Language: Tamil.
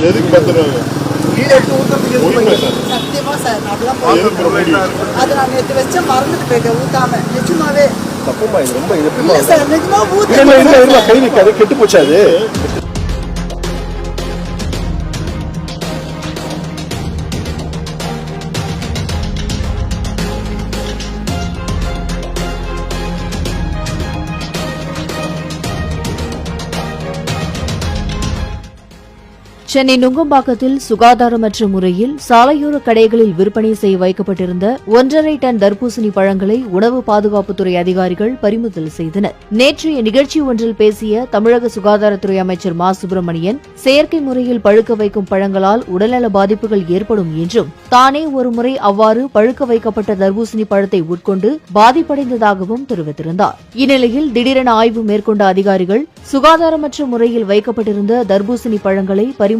எதுக்கு சார். சத்தியமா சார் நான்? அது நான் நேற்று வச்ச மறந்துட்டு போயிட்டேன் ஊத்தாம. நிஜமாவே. தப்புமா இது ரொம்ப இது சார் நிஜமா ஊத்த கை கெட்டு போச்சு சென்னை நுங்கம்பாக்கத்தில் சுகாதாரமற்ற முறையில் சாலையோர கடைகளில் விற்பனை செய்ய வைக்கப்பட்டிருந்த ஒன்றரை டன் தர்பூசணி பழங்களை உணவு பாதுகாப்புத்துறை அதிகாரிகள் பறிமுதல் செய்தனர். நேற்றைய நிகழ்ச்சி ஒன்றில் பேசிய தமிழக சுகாதாரத்துறை அமைச்சர் மா. சுப்பிரமணியன் செயற்கை முறையில் பழுக்க வைக்கும் பழங்களால் உடல்நல பாதிப்புகள் ஏற்படும் என்றும் தானே ஒருமுறை அவ்வாறு பழுக்க வைக்கப்பட்ட தர்பூசணி பழத்தை உட்கொண்டு பாதிப்படைந்ததாகவும் தெரிவித்திருந்தார். இந்நிலையில் திடீரென ஆய்வு மேற்கொண்ட அதிகாரிகள் சுகாதாரமற்ற முறையில் வைக்கப்பட்டிருந்த தர்பூசணி பழங்களை பறிமுதல்